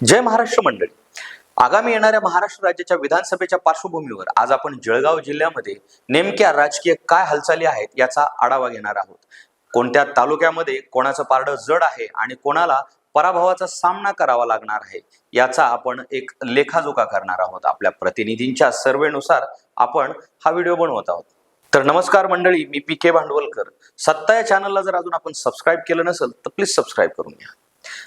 जय महाराष्ट्र मंडळी. आगामी येणाऱ्या महाराष्ट्र राज्याच्या विधानसभेच्या पार्श्वभूमीवर आज आपण जळगाव जिल्ह्यामध्ये नेमक्या राजकीय काय हालचाली आहेत याचा आढावा घेणार आहोत. कोणत्या तालुक्यामध्ये कोणाचं पारडं जड आहे आणि कोणाला पराभवाचा सामना करावा लागणार आहे याचा आपण एक लेखाजोखा करणार आहोत. आपल्या प्रतिनिधींच्या सर्वेनुसार आपण हा व्हिडिओ बनवत आहोत. तर नमस्कार मंडळी मी पी के भांडवलकर. सत्ता या चॅनलला जर अजून आपण सबस्क्राईब केलं नसेल तर प्लीज सबस्क्राईब करून घ्या.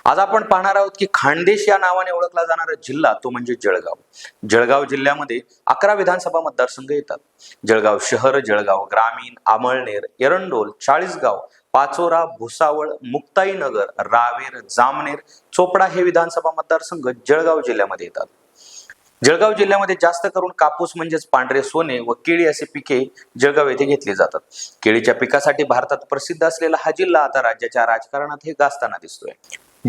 आज आपण पाहणार आहोत की खानदेश या नावाने ओळखला जाणारा जिल्हा तो म्हणजे जळगाव. जळगाव जिल्ह्यामध्ये अकरा विधानसभा मतदारसंघ येतात. जळगाव शहर जळगाव ग्रामीण आमळनेर एरंडोल चाळीसगाव पाचोरा भुसावळ मुक्ताईनगर रावेर जामनेर चोपडा हे विधानसभा मतदारसंघ जळगाव जिल्ह्यामध्ये येतात. जळगाव जिल्ह्यामध्ये जास्त करून कापूस म्हणजेच पांढरे सोने व केळी असे पिके जळगाव येथे घेतली जातात. केळीच्या पिकासाठी भारतात प्रसिद्ध असलेला हा जिल्हा आता राज्याच्या राजकारणात हे गाजताना दिसतोय.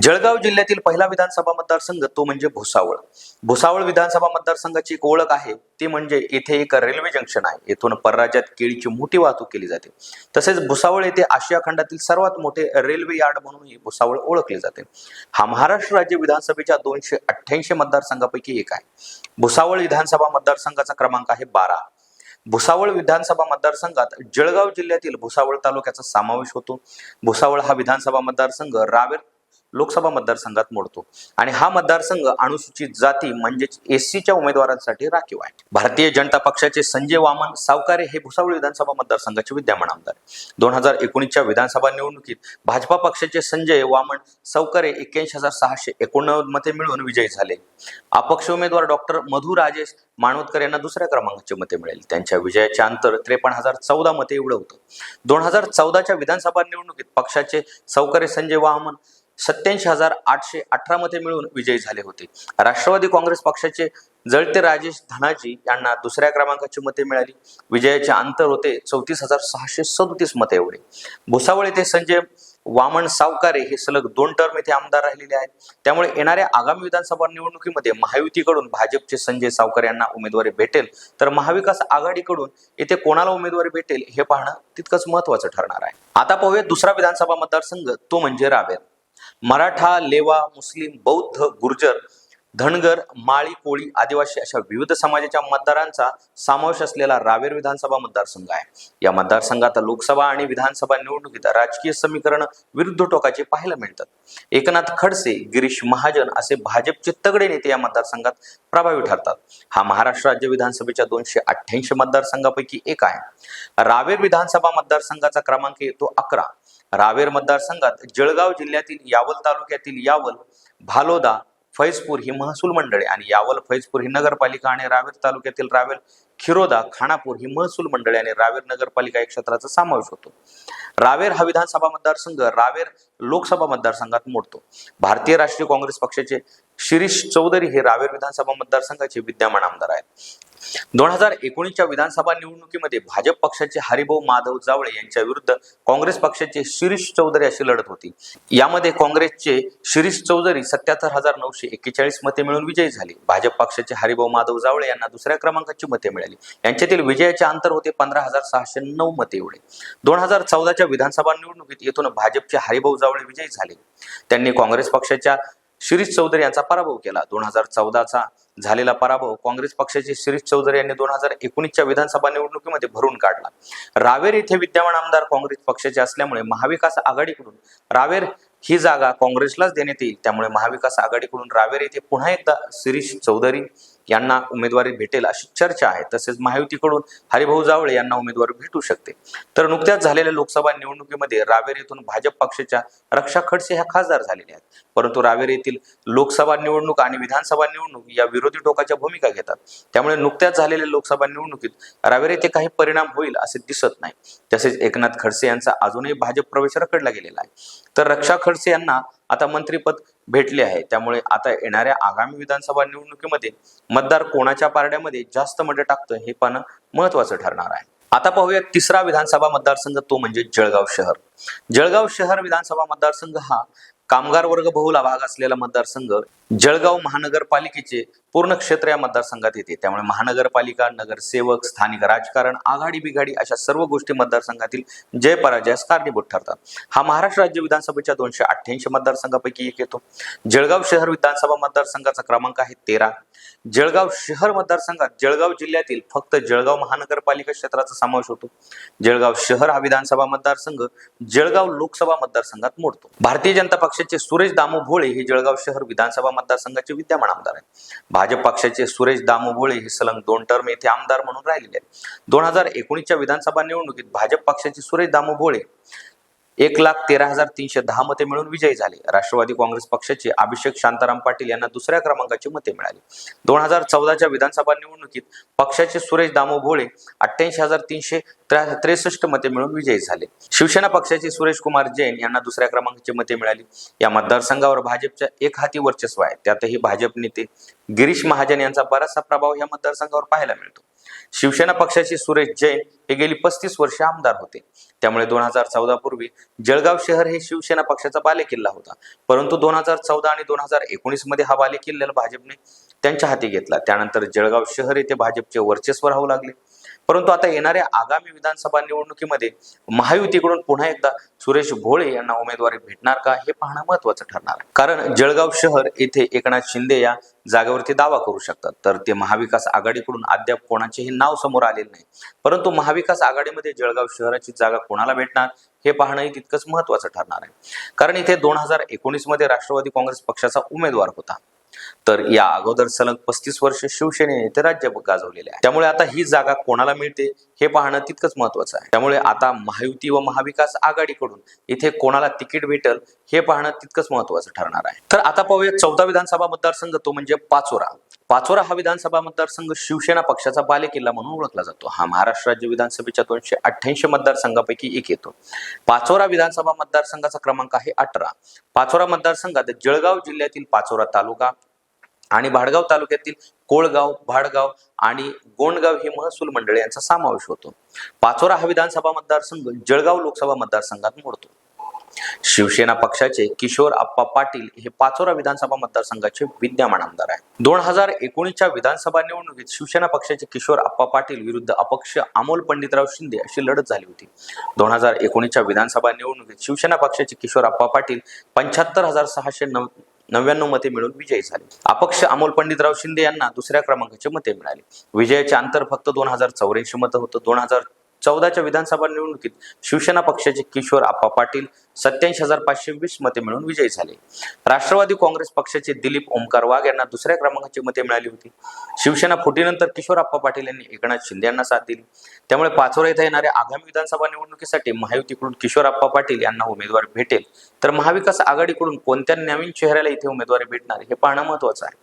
जळगाव जिल्ह्यातील पहिला विधानसभा मतदारसंघ तो म्हणजे भुसावळ. भुसावळ विधानसभा मतदारसंघाची एक ओळख आहे ती म्हणजे येथे एक रेल्वे जंक्शन आहे. येथून परराज्यात केळीची मोठी वाहतूक केली जाते. तसेच भुसावळ येथे आशिया खंडातील सर्वात मोठे रेल्वे यार्ड म्हणूनही भुसावळ ओळखले जाते. हा महाराष्ट्र राज्य विधानसभेच्या दोनशे अठ्ठ्याऐंशी मतदारसंघापैकी एक आहे. भुसावळ विधानसभा मतदारसंघाचा क्रमांक आहे बारा. भुसावळ विधानसभा मतदारसंघात जळगाव जिल्ह्यातील भुसावळ तालुक्याचा समावेश होतो. भुसावळ हा विधानसभा मतदारसंघ रावेर लोकसभा मतदारसंघात मोडतो. आणि हा मतदारसंघ अनुसूचित जाती म्हणजेच एससीच्या उमेदवारांसाठी राखीव आहे. भारतीय जनता पक्षाचे संजय वामन सावकारे हे भुसावळ विधानसभा मतदारसंघाचे विद्यमान आमदार. दोन हजार एकोणीसच्या विधानसभा निवडणुकीत भाजपा पक्षाचे संजय वामन सावकारे एक्क्याऐंशी हजार सहाशे एकोणनव्वद मते मिळून विजयी झाले. अपक्ष उमेदवार डॉक्टर मधु राजेश माणवतकर यांना दुसऱ्या क्रमांकाचे मते मिळेल. त्यांच्या विजयाचे अंतर त्रेपन्न हजार चौदा मते एवढं होतं. दोन हजार चौदाच्या विधानसभा निवडणुकीत पक्षाचे सावकारे संजय वामन सत्याऐंशी हजार आठशे अठरा मते मिळून विजयी झाले होते. राष्ट्रवादी काँग्रेस पक्षाचे जळते राजेश धनाजी यांना दुसऱ्या क्रमांकाची मते मिळाली. विजयाचे अंतर होते चौतीस हजार सहाशे सदोतीस मते एवढे. भुसावळ येथे संजय वामन सावकारे हे सलग दोन टर्म येथे आमदार राहिलेले आहेत. त्यामुळे येणाऱ्या आगामी विधानसभा निवडणुकीमध्ये महायुतीकडून भाजपचे संजय सावकर यांना उमेदवारी भेटेल. तर महाविकास आघाडीकडून येथे कोणाला उमेदवारी भेटेल हे पाहणं तितकंच महत्वाचं ठरणार आहे. आता पाहूया दुसरा विधानसभा मतदारसंघ तो म्हणजे रावेर. मराठा लेवा मुस्लिम बौद्ध गुर्जर धनगर माळी कोळी आदिवासी अशा विविध समाजाच्या मतदारांचा समावेश असलेला रावेर विधानसभा मतदारसंघ आहे. या मतदारसंघात लोकसभा आणि विधानसभा निवडणुकीत राजकीय समीकरण विरुद्ध टोकाचे पाहायला मिळतात. एकनाथ खडसे गिरीश महाजन असे भाजपचे तगडे नेते या मतदारसंघात प्रभावी ठरतात. हा महाराष्ट्र राज्य विधानसभेच्या दोनशे अठ्ठ्याऐंशी मतदारसंघापैकी एक आहे. रावेर विधानसभा मतदारसंघाचा क्रमांक येतो अकरा. रावेर मतदारसंघात जळगाव जिल्ह्यातील यावल तालुक्यातील यावल भालोदा फैजपूर ही महसूल मंडळे आणि यावल फैजपूर ही नगरपालिका आणि रावेर तालुक्यातील रावेर खिरोदा खानापूर ही महसूल मंडळे आणि रावेर नगरपालिका या क्षेत्राचा समावेश होतो. रावेर हा विधानसभा मतदारसंघ रावेर लोकसभा मतदारसंघात मोडतो. भारतीय राष्ट्रीय काँग्रेस पक्षाचे शिरीष चौधरी हे रावेर विधानसभा मतदारसंघाचे विद्यमान आमदार आहेत. दोन हजार एकोणीसच्या विधानसभा निवडणुकीमध्ये भाजप पक्षाचे हरिभाऊ माधव जावळे यांच्या विरुद्ध काँग्रेस पक्षाचे शिरीष चौधरी अशी लढत होती. यामध्ये काँग्रेसचे शिरीष चौधरी सत्याहत्तर हजार नऊशे एक्केचाळीस मते मिळून विजयी झाले. भाजप पक्षाचे हरिभाऊ माधव जावळे यांना दुसऱ्या क्रमांकाची मते मिळाली. यांच्यातील विजयाचे अंतर होते पंधरा हजार सहाशे नऊ मते एवढे. दोन हजार चौदाच्या विधानसभा निवडणुकीत येथून भाजपचे हरिभाऊ जावळे विजयी झाले. त्यांनी काँग्रेस पक्षाच्या शिरीष चौधरी यांचा पराभव केला. दोन हजार चौदाचा झालेला पराभव काँग्रेस पक्षाचे शिरीष चौधरी यांनी दोन हजार एकोणीसच्या विधानसभा निवडणुकीमध्ये भरून काढला. रावेर येथे विद्यमान आमदार काँग्रेस पक्षाचे असल्यामुळे महाविकास आघाडीकडून रावेर ही जागा काँग्रेसलाच देण्यात येईल. त्यामुळे महाविकास आघाडीकडून रावेर येथे पुन्हा एकदा शिरीष चौधरी यांना उमेदवारी भेटेल अशी चर्चा आहे. तसेच महायुतीकडून हरिभाऊ जावळे यांना उमेदवारी भेटू शकते. तर नुकत्याच झालेल्या लोकसभा निवडणुकीमध्ये रावेर येथून भाजप पक्षाच्या रक्षा खडसे ह्या खासदार झालेल्या आहेत. परंतु रावेर येथील लोकसभा निवडणूक आणि विधानसभा निवडणूक या विरोधी टोकाच्या भूमिका घेतात. त्यामुळे नुकत्याच झालेल्या लोकसभा निवडणुकीत रावेर येथे काही परिणाम होईल असे दिसत नाही. तसेच एकनाथ खडसे यांचा अजूनही भाजप प्रवेश रखडला गेलेला आहे. तर रक्षा खडसे यांना आता मंत्रीपद भेटले आहे. त्यामुळे आता येणाऱ्या आगामी विधानसभा निवडणुकीमध्ये मतदार कोणाच्या पारड्यामध्ये जास्त मते टाकतं हे पाहणं महत्वाचं ठरणार आहे. आता पाहूया तिसरा विधानसभा मतदारसंघ तो म्हणजे जळगाव शहर. जळगाव शहर विधानसभा मतदारसंघ हा कामगार वर्ग बहुला भाग असलेला मतदारसंघ जळगाव महानगरपालिकेचे पूर्ण क्षेत्र या मतदारसंघात येते. त्यामुळे महानगरपालिका नगरसेवक स्थानिक राजकारण आघाडी बिघाडी अशा सर्व गोष्टी मतदारसंघातील जय पराजयास कारणीभूत ठरतात. हा महाराष्ट्र राज्य विधानसभेच्या दोनशे अठ्ठ्याऐंशी मतदारसंघापैकी एक येतो. जळगाव शहर विधानसभा मतदारसंघाचा क्रमांक आहे तेरा. जळगाव शहर मतदारसंघात जळगाव जिल्ह्यातील फक्त जळगाव महानगरपालिका क्षेत्राचा समावेश होतो. जळगाव शहर हा विधानसभा मतदारसंघ जळगाव लोकसभा मतदारसंघात मोडतो. भारतीय जनता पक्षाचे सुरेश दामू भोळे हे जळगाव शहर विधानसभा मतदारसंघाचे विद्यमान आमदार आहेत. भाजप पक्षाचे सुरेश दामोबोळे हे सलग दोन टर्म येथे आमदार म्हणून राहिलेले आहेत. दोन हजार एकोणीसच्या विधानसभा निवडणुकीत भाजप पक्षाचे सुरेश दामू भोळे एक लाख तेरा हजार तीनशे दहा मते मिळून विजयी झाले. राष्ट्रवादी काँग्रेस पक्षाचे अभिषेक शांताराम पाटील यांना दुसऱ्या क्रमांकाची मते मिळाली. दोन हजार चौदाच्या विधानसभा निवडणुकीत पक्षाचे सुरेश दामो भोळे अठ्ठ्याऐंशी हजार तीनशे त्रेसष्ट मते मिळून विजयी झाले. शिवसेना पक्षाचे सुरेश कुमार जैन यांना दुसऱ्या क्रमांकाची मते मिळाली. या मतदारसंघावर भाजपच्या एक हाती वर्चस्व आहे. त्यातही भाजप नेते गिरीश महाजन यांचा बराचसा प्रभाव या मतदारसंघावर पाहायला मिळतो. शिवसेना पक्षाचे सुरेश जैन हे गेली पस्तीस वर्षे आमदार होते. त्यामुळे दोन हजार चौदा पूर्वी जळगाव शहर हे शिवसेना पक्षाचा बालेकिल्ला होता. परंतु दोन हजार चौदा आणि दोन हजार एकोणीसमध्ये हा बालेकिल्ला भाजपने त्यांच्या हाती घेतला. त्यानंतर जळगाव शहर येथे भाजपचे वर्चस्व राहू लागले. परंतु आता येणाऱ्या आगामी विधानसभा निवडणुकीमध्ये महायुतीकडून पुन्हा एकदा सुरेश भोळे यांना उमेदवारी भेटणार का हे पाहणं महत्वाचं ठरणार. कारण जळगाव शहर येथे एकनाथ शिंदे या जागेवरती दावा करू शकतात. तर ते महाविकास आघाडीकडून अद्याप कोणाचेही नाव समोर आलेले नाही. परंतु महाविकास आघाडीमध्ये जळगाव शहराची जागा कोणाला भेटणार हे पाहणंही तितकंच महत्वाचं ठरणार आहे. कारण इथे दोन हजार एकोणीसमध्ये राष्ट्रवादी काँग्रेस पक्षाचा उमेदवार होता. तर या अगोदर सलग पस्तीस वर्ष शिवसेनेने ते राज्य गाजवलेले आहे. त्यामुळे आता ही जागा कोणाला मिळते हे पाहणं तितकंच महत्वाचं आहे. त्यामुळे आता महायुती व महाविकास आघाडीकडून इथे कोणाला तिकीट भेटल हे पाहणं तितकंच महत्वाचं ठरणार आहे. तर आता पाहूया चौदा विधानसभा मतदारसंघ तो म्हणजे पाचोरा. पाचोरा हा विधानसभा मतदारसंघ शिवसेना पक्षाचा बालेकिल्ला म्हणून ओळखला जातो. हा महाराष्ट्र राज्य विधानसभेच्या दोनशे अठ्ठ्याऐंशी मतदारसंघापैकी एक येतो. पाचोरा विधानसभा मतदारसंघाचा क्रमांक आहे अठरा. पाचोरा मतदारसंघात जळगाव जिल्ह्यातील पाचोरा तालुका आणि भाडगाव तालुक्यातील कोळगाव भाडगाव आणि गोंडगाव ही महसूल मंडळे यांचा समावेश होतो. पाचोरा हा विधानसभा मतदारसंघ जळगाव लोकसभा मतदारसंघात मोडतो. शिवसेना पक्षाचे किशोर आप्पा पाटील हे पाचोरा विधानसभा मतदारसंघाचे विद्यमान आमदार आहेत. दोन हजार एकोणीसच्या विधानसभा निवडणुकीत शिवसेना पक्षाचे किशोर आप्पा पाटील विरुद्ध अपक्ष अमोल पंडितराव शिंदे अशी लढत झाली होती. दोन हजार एकोणीसच्या विधानसभा निवडणुकीत शिवसेना पक्षाचे किशोर आप्पा पाटील पंच्याहत्तर हजार सहाशे नऊ नव्याण्णव मते मिळून विजयी झाले. अपक्ष अमोल पंडितराव शिंदे यांना दुसऱ्या क्रमांकाचे मते मिळाले. विजयाचे अंतर फक्त दोन हजार चौऱ्याऐंशी मतं होतं. दोन हजार चौदाच्या विधानसभा निवडणुकीत शिवसेना पक्षाचे किशोर आप्पा पाटील सत्याऐंशी हजार पाचशे वीस मते मिळून विजयी झाले. राष्ट्रवादी काँग्रेस पक्षाचे दिलीप ओमकार वाघ यांना दुसऱ्या क्रमांकाची मते मिळाली होती. शिवसेना फुटीनंतर किशोर आप्पा पाटील यांनी एकनाथ शिंदे यांना साथ दिली. त्यामुळे पाचोरा येथे येणाऱ्या आगामी विधानसभा निवडणुकीसाठी महायुतीकडून किशोर आप्पा पाटील यांना उमेदवार भेटेल. तर महाविकास आघाडीकडून कोणत्या नवीन चेहऱ्याला इथे उमेदवारी भेटणार हे पाहणं महत्वाचं आहे.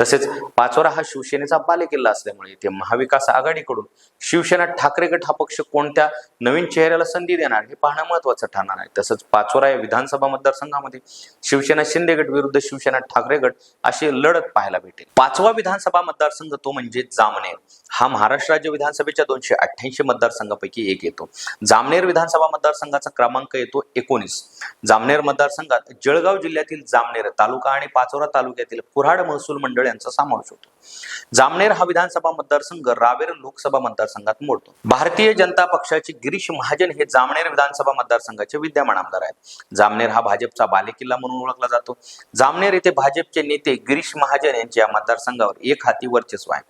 तसेच पाचोरा हा शिवसेनेचा बालेकिल्ला असल्यामुळे इथे महाविकास आघाडीकडून शिवसेना ठाकरे गट हा पक्ष कोणत्या नवीन चेहऱ्याला संधी देणार हे पाहणं महत्वाचं ठरणार आहे. तसंच पाचोरा या विधानसभा मतदारसंघामध्ये शिवसेना शिंदे गट विरुद्ध शिवसेना ठाकरे गट अशी लढत पाहायला भेटेल. पाचवा विधानसभा मतदारसंघ तो म्हणजे जामनेर. हा महाराष्ट्र राज्य विधानसभेच्या दोनशे अठ्ठ्याऐंशी मतदारसंघापैकी एक येतो. जामनेर विधानसभा मतदारसंघाचा क्रमांक येतो एकोणीस. जामनेर मतदारसंघात जळगाव जिल्ह्यातील जामनेर तालुका आणि पाचोरा तालुक्यातील कुऱ्हाड महसूल मंडळ यांचा समावेश होतो. जामनेर हा विधानसभा मतदारसंघ रावेर लोकसभा मतदारसंघात मोडतो. भारतीय जनता पक्षाचे गिरीश महाजन हे जामनेर विधानसभा मतदारसंघाचे विद्यमान आमदार आहेत. जामनेर हा भाजपचा बालेकिल्ला म्हणून ओळखला जातो. जामनेर येथे भाजपचे नेते गिरीश महाजन यांचे या मतदारसंघावर एक हाती वर्चस्व आहे.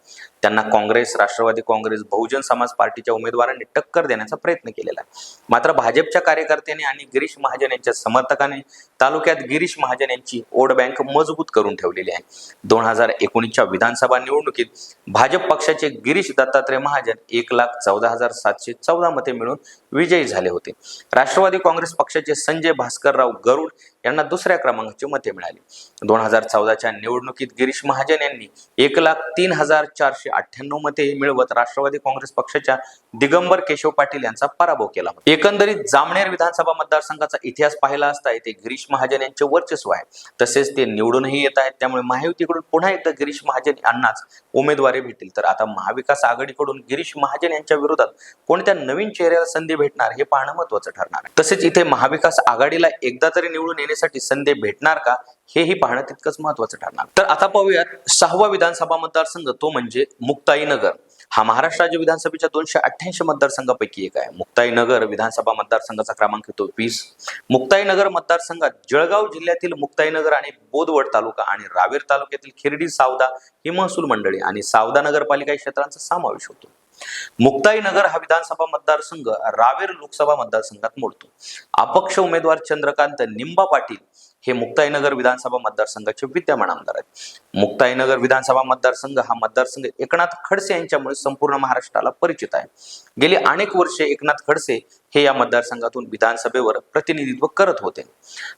त्यांना काँग्रेस राष्ट्रवादी काँग्रेस बहुजन समाज पार्टीच्या उमेदवारांनी टक्कर देण्याचा प्रयत्न केलेला आहे. मात्र भाजपच्या कार्यकर्त्यांनी आणि गिरीश महाजन यांच्या समर्थकाने तालुक्यात गिरीश महाजन यांची वोट बँक मजबूत करून ठेवलेली आहे. दोन हजार एकोणीसच्या विधानसभा निवडणुकीत भाजप पक्षाचे गिरीश दत्तात्रय महाजन एक लाख चौदा हजार सातशे चौदा मते मिळून विजयी झाले होते. राष्ट्रवादी काँग्रेस पक्षाचे संजय भास्करराव गरुड यांना दुसऱ्या क्रमांकाची मते मिळाली. दोन हजार चौदाच्या निवडणुकीत गिरीश महाजन यांनी एक लाख तीन हजार चारशे अठ्ठ्याण्णव मते मिळवत राष्ट्रवादी काँग्रेस पक्षाच्या दिगंबर केशव पाटील यांचा पराभव केला एकंदरीत जामनेर विधानसभा मतदारसंघाचा इतिहास पाहिला असता येथे गिरीश महाजन यांचे वर्चस्व आहे. तसेच ते निवडूनही येत आहेत. त्यामुळे महायुतीकडून पुन्हा एकदा गिरीश महाजन यांनाच उमेदवारी भेटेल तर आता महाविकास आघाडीकडून गिरीश महाजन यांच्या विरोधात कोणत्या नवीन चेहऱ्याला संधी भेटणार हे पाहणं महत्वाचं ठरणार आहे. तसेच इथे महाविकास आघाडीला एकदा तरी निवडून येणे जनतेसाठी संधी भेटणार का हेही पाहणं तितकंच महत्वाचं ठरणार. तर आता पाहूयात सहावा विधानसभा मतदारसंघ तो म्हणजे मुक्ताईनगर हा महाराष्ट्र राज्य विधानसभेच्या दोनशे अठ्ठ्याऐंशी मतदारसंघापैकी एक आहे. मुक्ताईनगर विधानसभा मतदारसंघाचा क्रमांक येतो वीस. मुक्ताईनगर मतदारसंघात जळगाव जिल्ह्यातील मुक्ताईनगर आणि बोदवड तालुका आणि रावेर तालुक्यातील खिर्डी सावदा ही महसूल मंडळी आणि सावदा नगरपालिका क्षेत्रांचा समावेश होतो. मुक्ताईनगर हा विधानसभा मतदारसंघ रावेर लोकसभा मतदारसंघात मोडतो. अपक्ष उमेदवार चंद्रकांत निंबा पाटील हे मुक्ताईनगर विधानसभा मतदारसंघाचे विद्यमान आमदार आहेत. मुक्ताईनगर विधानसभा मतदारसंघ हा मतदारसंघ एकनाथ खडसे यांच्यामुळे संपूर्ण महाराष्ट्राला परिचित आहे. गेली अनेक वर्षे एकनाथ खडसे हे या मतदारसंघातून विधानसभेवर प्रतिनिधित्व करत होते.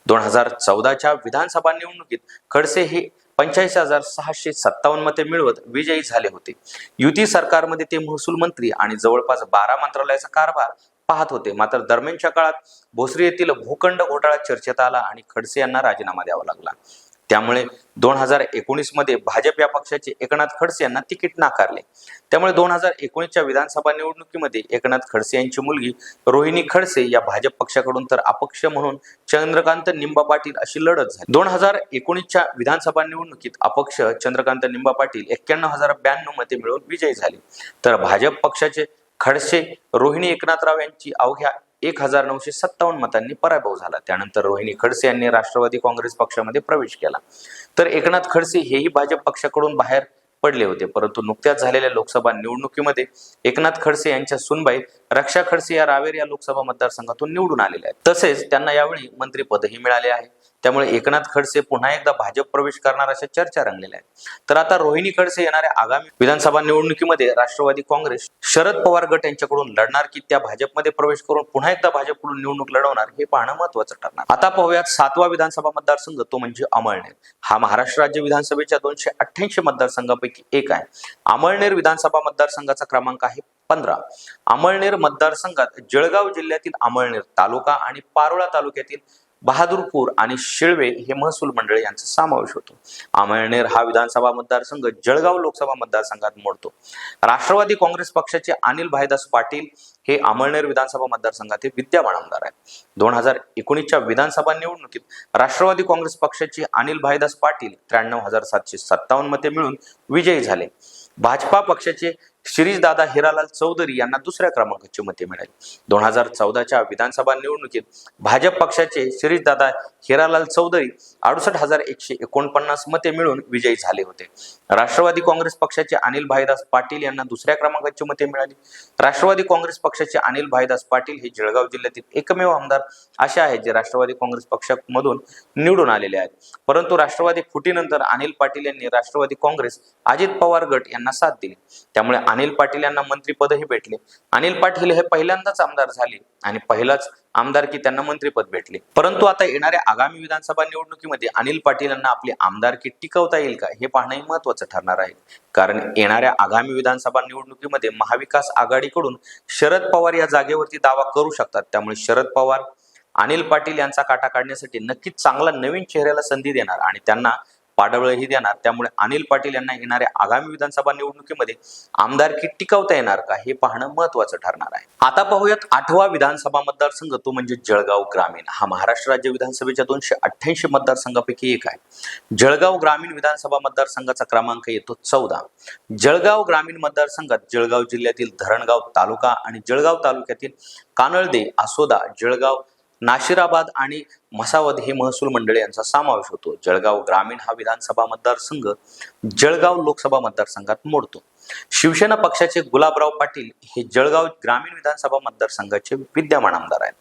दोन हजार चौदाच्या विधानसभा निवडणुकीत खडसे हे पंच्याऐंशी हजार सहाशे सत्तावन्न मते मिळवत विजयी झाले होते. युती सरकारमध्ये ते महसूल मंत्री आणि जवळपास बारा मंत्रालयाचा कारभार पाहत होते. मात्र दरम्यानच्या काळात भोसरी येथील भूखंड घोटाळा चर्चेत आला आणि खडसे यांना राजीनामा द्यावा लागला. त्यामुळे दोन हजार एकोणीसमध्ये भाजप या पक्षाचे एकनाथ खडसे यांना तिकीट नाकारले. त्यामुळे दोन हजार एकोणीसच्या विधानसभा निवडणुकीमध्ये एकनाथ खडसे यांची मुलगी रोहिणी खडसे या भाजप पक्षाकडून तर अपक्ष म्हणून चंद्रकांत निंबा पाटील अशी लढत झाली. दोन हजार एकोणीसच्या विधानसभा निवडणुकीत अपक्ष चंद्रकांत निंबा पाटील एक्क्याण्णव हजार ब्याण्णव मते मिळवून विजयी झाले. तर भाजप पक्षाचे खडसे रोहिणी एकनाथराव यांची अवघ्या एक हजार नऊशे सत्तावन्न मतांनी पराभव झाला. त्यानंतर रोहिणी खडसे यांनी राष्ट्रवादी काँग्रेस पक्षामध्ये प्रवेश केला. तर एकनाथ खडसे हेही भाजप पक्षाकडून बाहेर पडले होते. परंतु नुकत्याच झालेल्या लोकसभा निवडणुकीमध्ये एकनाथ खडसे यांच्या सुनबाई रक्षा खडसे या रावेर या लोकसभा मतदारसंघातून निवडून आलेल्या आहेत. तसेच त्यांना यावेळी मंत्रिपदही मिळाले आहे. त्यामुळे एकनाथ खडसे पुन्हा एकदा भाजप प्रवेश करणार अशा चर्चा रंगलेल्या आहेत. तर आता रोहिणी खडसे येणाऱ्या आगामी विधानसभा निवडणुकीमध्ये राष्ट्रवादी काँग्रेस शरद पवार गट यांच्याकडून लढणार की त्या भाजपमध्ये प्रवेश करून पुन्हा एकदा भाजपकडून निवडणूक लढवणार हे पाहणं महत्वाचं ठरणार. आता पाहूयात सातवा विधानसभा मतदारसंघ तो म्हणजे अमळनेर. हा महाराष्ट्र राज्य विधानसभेच्या दोनशे अठ्ठ्याऐंशी मतदारसंघापैकी एक आहे. अमळनेर विधानसभा मतदारसंघाचा क्रमांक आहे पंधरा. अमळनेर मतदारसंघात जळगाव जिल्ह्यातील अमळनेर तालुका आणि पारोळा तालुक्यातील बहादूरपूर आणि शिळवे हे महसूल मंडळ यांचा समावेश होतो. अमळनेर हा विधानसभा मतदारसंघ जळगाव लोकसभा मतदारसंघात मोडतो. राष्ट्रवादी काँग्रेस पक्षाचे अनिल भाईदास पाटील हे अमळनेर विधानसभा मतदारसंघातील विद्यमान आमदार आहेत. दोन हजार एकोणीसच्या विधानसभा निवडणुकीत राष्ट्रवादी काँग्रेस पक्षाचे अनिल भाईदास पाटील त्र्याण्णव हजार सातशे सत्तावन्न मते मिळून विजयी झाले. भाजपा पक्षाचे शिरीषदादा हिरालाल चौधरी यांना दुसऱ्या क्रमांकाची मते मिळाली. दोन हजार चौदाच्या विधानसभा निवडणुकीत भाजप पक्षाचे शिरीषदादा हिरालाल चौधरी अडुसष्ट हजार एकशे एकोणपन्नास मते मिळून विजयी झाले होते. राष्ट्रवादी काँग्रेस पक्षाचे अनिल भाईदास पाटील यांना दुसऱ्या क्रमांकाची मते मिळाली. राष्ट्रवादी काँग्रेस पक्षाचे अनिल भाईदास पाटील हे जळगाव जिल्ह्यातील एकमेव आमदार असे आहेत जे राष्ट्रवादी काँग्रेस पक्षामधून निवडून आलेले आहेत. परंतु राष्ट्रवादी फुटीनंतर अनिल पाटील यांनी राष्ट्रवादी काँग्रेस अजित पवार गट यांना साथ दिली. त्यामुळे अनिल पाटील यांना मंत्रीपदही भेटले. अनिल पाटील हे पहिल्यांदाच आमदार झाले आणि पहिलाच आमदारकी त्यांना मंत्रीपद भेटले. परंतु आता येणाऱ्या आगामी विधानसभा निवडणुकीमध्ये अनिल पाटील यांना आपली आमदारकी टिकवता येईल का हे पाहणंही महत्वाचं ठरणार आहे. कारण येणाऱ्या आगामी विधानसभा निवडणुकीमध्ये महाविकास आघाडीकडून शरद पवार या जागेवरती दावा करू शकतात. त्यामुळे शरद पवार अनिल पाटील यांचा काटा काढण्यासाठी नक्कीच चांगला नवीन चेहऱ्याला संधी देणार आणि त्यांना पाडवळही देणार. त्यामुळे अनिल पाटील यांना येणाऱ्या आगामी विधानसभा निवडणुकीमध्ये आमदारकी टिकवता येणार का हे पाहणं महत्वाचं ठरणार आहे. आता पाहूयात आठवा विधानसभा मतदारसंघ तो म्हणजे जळगाव ग्रामीण. हा महाराष्ट्र राज्य विधानसभेच्या दोनशे अठ्ठ्याऐंशी मतदारसंघापैकी एक आहे. जळगाव ग्रामीण विधानसभा मतदारसंघाचा क्रमांक येतो चौदा. जळगाव ग्रामीण मतदारसंघात जळगाव जिल्ह्यातील धरणगाव तालुका आणि जळगाव तालुक्यातील कानळदे आसोदा जळगाव नाशिराबाद आणि म्हसावद हे महसूल मंडळे यांचा समावेश होतो. जळगाव ग्रामीण हा विधानसभा मतदारसंघ जळगाव लोकसभा मतदारसंघात मोडतो. शिवसेना पक्षाचे गुलाबराव पाटील हे जळगाव ग्रामीण विधानसभा मतदारसंघाचे विद्यमान आमदार आहेत.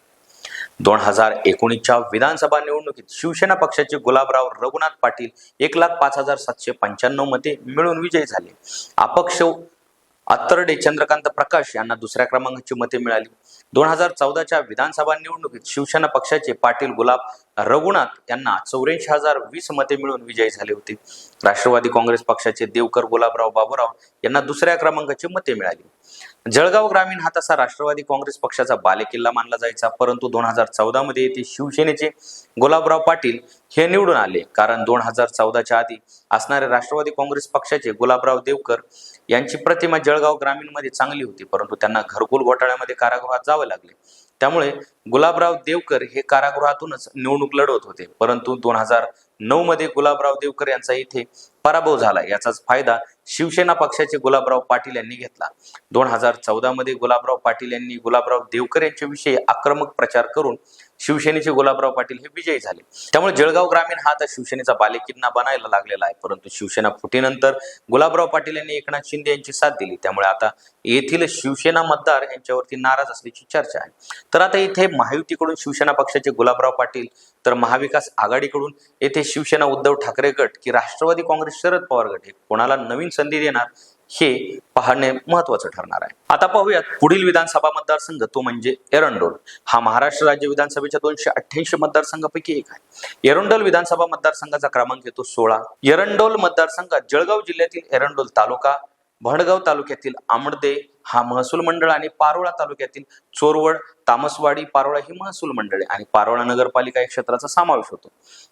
दोन हजार एकोणीसच्या विधानसभा निवडणुकीत शिवसेना पक्षाचे गुलाबराव रघुनाथ पाटील एक लाख पाच हजार सातशे पंच्याण्णव मते मिळून विजयी झाले. अपक्ष अत्तरडे चंद्रकांत प्रकाश यांना दुसऱ्या क्रमांकाची मते मिळाली. दोन हजार चौदाच्या विधानसभा निवडणुकीत शिवसेना पक्षाचे पाटील गुलाब रघुनाथ यांना चौऱ्याऐंशी हजार वीस मते मिळून विजयी झाले होते. राष्ट्रवादी काँग्रेस पक्षाचे देवकर गुलाबराव बाबूराव यांना दुसऱ्या क्रमांकाची मते मिळाली. जळगाव ग्रामीण हा तसा राष्ट्रवादी काँग्रेस पक्षाचा बालेकिल्ला मानला जायचा. परंतु दोन हजार चौदा मध्ये येथे शिवसेनेचे गुलाबराव पाटील हे निवडून आले. कारण दोन हजार चौदाच्या आधी असणारे राष्ट्रवादी काँग्रेस पक्षाचे गुलाबराव देवकर यांची प्रतिमा जळगाव ग्रामीणमध्ये चांगली होती. परंतु त्यांना घरकुल घोटाळ्यामध्ये कारागृहात जावं लागले. त्यामुळे गुलाबराव देवकर हे कारागृहातूनच निवडणूक लढवत होते. परंतु दोन हजार नऊ मध्ये गुलाबराव देवकर यांचा इथे पराभव झाला. याचाच फायदा शिवसेना पक्षाचे गुलाबराव पाटील यांनी घेतला. दोन हजार चौदा मध्ये गुलाबराव पाटील यांनी गुलाबराव देवकर यांच्याविषयी आक्रमक प्रचार करून शिवसेनेचे गुलाबराव पाटील हे विजयी झाले. त्यामुळे जळगाव ग्रामीण हा आता शिवसेनेचा बालेकिन्ना बनायला लागलेला आहे. परंतु शिवसेना फुटीनंतर गुलाबराव पाटील यांनी एकनाथ शिंदे यांची साथ दिली. त्यामुळे आता येथील शिवसेना मतदार यांच्यावरती नाराज असल्याची चर्चा आहे. तर आता इथे महायुतीकडून शिवसेना पक्षाचे गुलाबराव पाटील तर महाविकास आघाडीकडून येथे शिवसेना उद्धव ठाकरे गट की राष्ट्रवादी काँग्रेस शरद पवार गट हे कोणाला नवीन संधी देणार हे पाहणे महत्वाचं ठरणार आहे. आता पाहूयात पुढील विधानसभा मतदारसंघ तो म्हणजे एरंडोल. हा महाराष्ट्र राज्य विधानसभेच्या दोनशे अठ्ठ्याऐंशी मतदारसंघापैकी एक आहे. एरंडोल विधानसभा मतदारसंघाचा क्रमांक येतो सोळा. एरंडोल मतदारसंघात जळगाव जिल्ह्यातील एरंडोल तालुका भडगाव तालुक्यातील आमडदे हा महसूल मंडळ आणि पारोळा तालुक्यातील चोरवड तामसवाडी पारोळा ही महसूल मंडळे आणि पारोळा नगरपालिका या क्षेत्राचा समावेश होतो.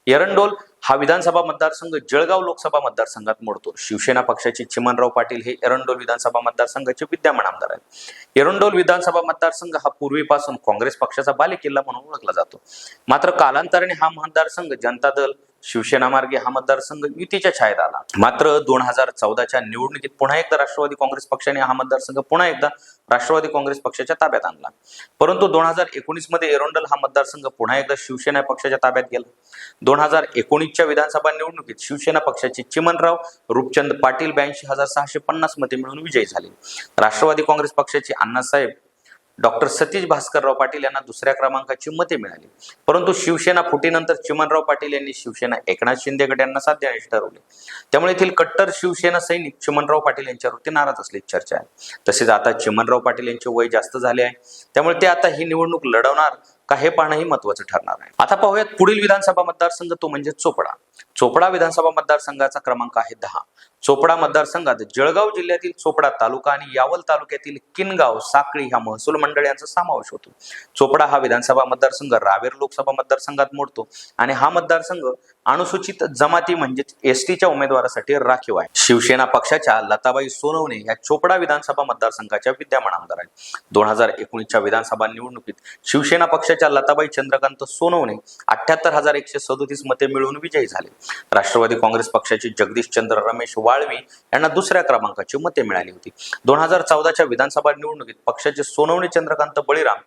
एरंडोल हा विधानसभा मतदारसंघ जळगाव लोकसभा मतदारसंघात मोडतो. शिवसेना पक्षाचे चिमनराव पाटील हे एरंडोल विधानसभा मतदारसंघाचे विद्यमान आमदार आहेत. एरंडोल विधानसभा मतदारसंघ हा पूर्वीपासून काँग्रेस पक्षाचा बालेकिल्ला म्हणून ओळखला जातो. मात्र कालांतराने हा मतदारसंघ जनता दल शिवसेना मार्गे हा मतदारसंघ युतीच्या छायेत आला. मात्र दोन हजार चौदाच्या निवडणुकीत पुन्हा एकदा राष्ट्रवादी काँग्रेस पक्षाने हा मतदारसंघ पुन्हा एकदा राष्ट्रवादी काँग्रेस पक्षाच्या ताब्यात आणला. परंतु दोन हजार एकोणीसमध्ये एरोंडल हा मतदारसंघ पुन्हा एकदा शिवसेना पक्षाच्या ताब्यात गेला. दोन हजार एकोणीसच्या विधानसभा निवडणुकीत शिवसेना पक्षाचे चिमनराव रूपचंद पाटील ब्याऐंशी हजार सहाशे पन्नास मते मिळून विजयी झाले. राष्ट्रवादी काँग्रेस पक्षाचे अण्णासाहेब डॉक्टर सतीश भास्करराव पाटील यांना दुसऱ्या क्रमांकाची मते मिळाली. परंतु शिवसेना फुटीनंतर चिमनराव पाटील यांनी शिवसेना एकनाथ शिंदे गट यांना साथ देण्याचे ठरवले. त्यामुळे येथील कट्टर शिवसेना सैनिक चिमनराव पाटील यांच्यावरती नाराज असल्याची चर्चा आहे. तसेच आता चिमनराव पाटील यांचे वय जास्त झाले आहे. त्यामुळे ते आता ही निवडणूक लढवणार का हे पाहणंही महत्वाचं ठरणार आहे. आता पाहूयात पुढील विधानसभा मतदारसंघ तो म्हणजे चोपडा. चोपडा विधानसभा मतदारसंघाचा क्रमांक आहे दहा. चोपडा मतदारसंघात जळगाव जिल्ह्यातील चोपडा तालुका आणि यावल तालुक्यातील किनगाव साखळी ह्या महसूल मंडळ यांचा समावेश होतो. चोपडा हा विधानसभा मतदारसंघ रावेर लोकसभा मतदारसंघात मोडतो आणि हा मतदारसंघ अनुसूचित जमाती म्हणजेच एस टीच्या उमेदवारासाठी राखीव आहे. शिवसेना पक्षाच्या लताबाई सोनवणे या चोपडा विधानसभा मतदारसंघाच्या विद्यमान आमदार आहेत. दोन हजार एकोणीसच्या विधानसभा निवडणुकीत शिवसेना पक्षाच्या लताबाई चंद्रकांत सोनवणे अठ्याहत्तर हजार एकशे सदोतीस मते मिळवून विजयी झाले. राष्ट्रवादी काँग्रेस पक्षाचे जगदीशचंद्र रमेश वाळवी यांना दुसऱ्या क्रमांकाची मते मिळाली होती. दोन हजार चौदाच्या विधानसभा निवडणुकीत पक्षाचे सोनवणे चंद्रकांत बळीराम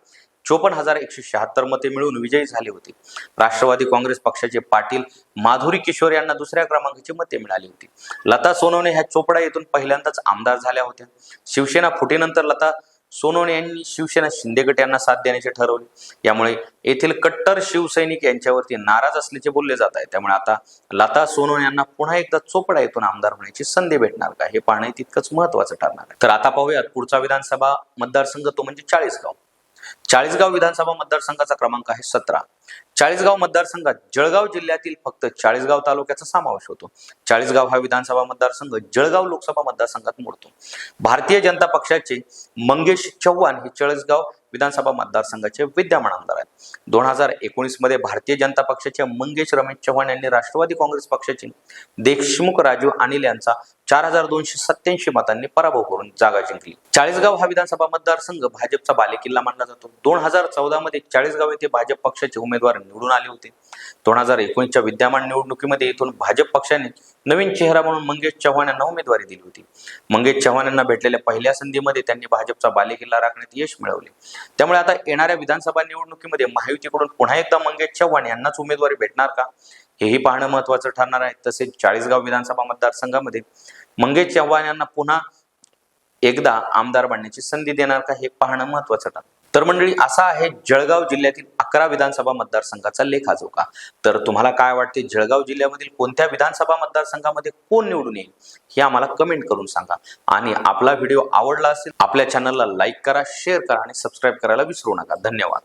चोपन्न हजार एकशे शहात्तर मते मिळून विजयी झाले होते. राष्ट्रवादी काँग्रेस पक्षाचे पाटील माधुरी किशोर यांना दुसऱ्या क्रमांकाची मते मिळाली होती. लता सोनवणे ह्या चोपडा येथून पहिल्यांदाच आमदार झाल्या होत्या. शिवसेना फुटीनंतर लता सोनवणे यांनी शिवसेना शिंदे गट यांना साथ देण्याचे ठरवले. यामुळे येथील कट्टर शिवसैनिक यांच्यावरती नाराज असल्याचे बोलले जात आहे. त्यामुळे आता लता सोनवणे यांना पुन्हा एकदा चोपडा येथून आमदार होण्याची संधी भेटणार का? हे पाहणे तितकंच महत्वाचं ठरणार आहे. तर आता पाहूयात पुढचा विधानसभा मतदारसंघ तो म्हणजे चाळीसगाव. चाळीसगाव विधानसभा मतदारसंघाचा क्रमांक आहे सतरा. चाळीसगाव मतदारसंघात जळगाव जिल्ह्यातील फक्त चाळीसगाव तालुक्याचा समावेश होतो. चाळीसगाव हा विधानसभा मतदारसंघ जळगाव लोकसभा मतदारसंघात मोडतो. भारतीय जनता पक्षाचे मंगेश चव्हाण हे चाळीसगाव विधानसभा मतदारसंघाचे विद्यमान आमदार आहेत. दोन हजार एकोणीसमध्ये भारतीय जनता पक्षाचे मंगेश रमेश चव्हाण यांनी राष्ट्रवादी काँग्रेस पक्षाचे देशमुख राजू अनिल यांचा चार हजार दोनशे सत्याऐंशी मतांनी पराभव करून जागा जिंकली. चाळीसगाव हा विधानसभा मतदारसंघ भाजपचा बालेकिल्ला मानला जातो. दोन हजार चौदामध्ये चाळीसगाव येथे भाजप पक्षाचे उमेदवार निवडून आले होते. दोन हजार एकोणीसच्या विद्यमान निवडणुकीमध्ये येथून भाजप पक्षाने नवीन चेहरा म्हणून मंगेश चव्हाण यांना उमेदवारी दिली होती. मंगेश चव्हाण यांना भेटलेल्या पहिल्या संधीमध्ये त्यांनी भाजपचा बालेकिल्ला राखण्यात यश मिळवले. त्यामुळे आता येणाऱ्या विधानसभा निवडणुकीमध्ये महायुतीकडून पुन्हा एकदा मंगेश चव्हाण यांनाच उमेदवारी भेटणार का? हेही पाहणं महत्वाचं ठरणार आहे. तसेच चाळीसगाव विधानसभा मतदारसंघामध्ये मंगेश चव्हाण यांना पुन्हा एकदा आमदार बनण्याची संधी देणार का हे पाहणं महत्वाचं ठरणार. तर मंडळी असा आहे जळगाव जिल्ह्यातील अकरा विधानसभा मतदारसंघाचा लेखाजोखा. तर तुम्हाला काय वाटते जळगाव जिल्ह्यामधील कोणत्या विधानसभा मतदारसंघामध्ये कोण निवडून येईल हे आम्हाला कमेंट करून सांगा. आणि आपला व्हिडिओ आवडला असेल आपल्या चॅनलला लाईक करा शेअर करा आणि सबस्क्राईब करायला विसरू नका. धन्यवाद.